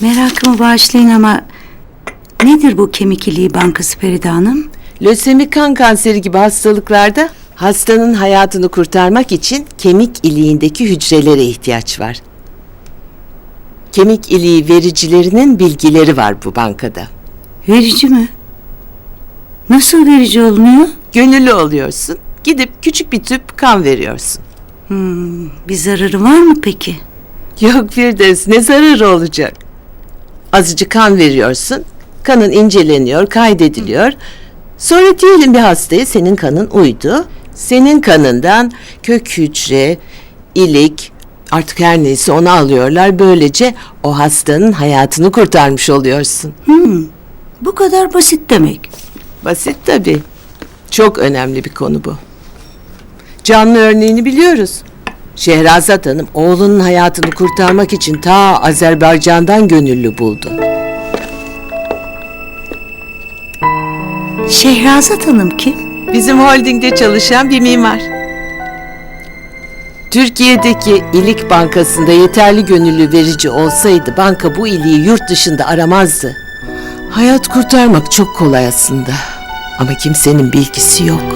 Merakımı bağışlayın ama nedir bu kemik iliği bankası Feride Hanım? Lösemi kan kanseri gibi hastalıklarda hastanın hayatını kurtarmak için kemik iliğindeki hücrelere ihtiyaç var. Kemik iliği vericilerinin bilgileri var bu bankada. Verici mi? Nasıl verici olunuyor? Gönüllü oluyorsun. Gidip küçük bir tüp kan veriyorsun. Bir zararı var mı peki? Yok Firdevs ne zararı olacak? Azıcık kan veriyorsun. Kanın inceleniyor, kaydediliyor. Sonra diyelim bir hastaya senin kanın uydu. Senin kanından kök hücre, ilik artık her neyse onu alıyorlar. Böylece o hastanın hayatını kurtarmış oluyorsun. Bu kadar basit demek. Basit tabii. Çok önemli bir konu bu. Canlı örneğini biliyoruz. Şehrazat Hanım oğlunun hayatını kurtarmak için ta Azerbaycan'dan gönüllü buldu. Şehrazat Hanım kim? Bizim holdingde çalışan bir mimar. Türkiye'deki ilik bankasında yeterli gönüllü verici olsaydı banka bu iliği yurt dışında aramazdı. Hayat kurtarmak çok kolay aslında. Ama kimsenin bilgisi yok.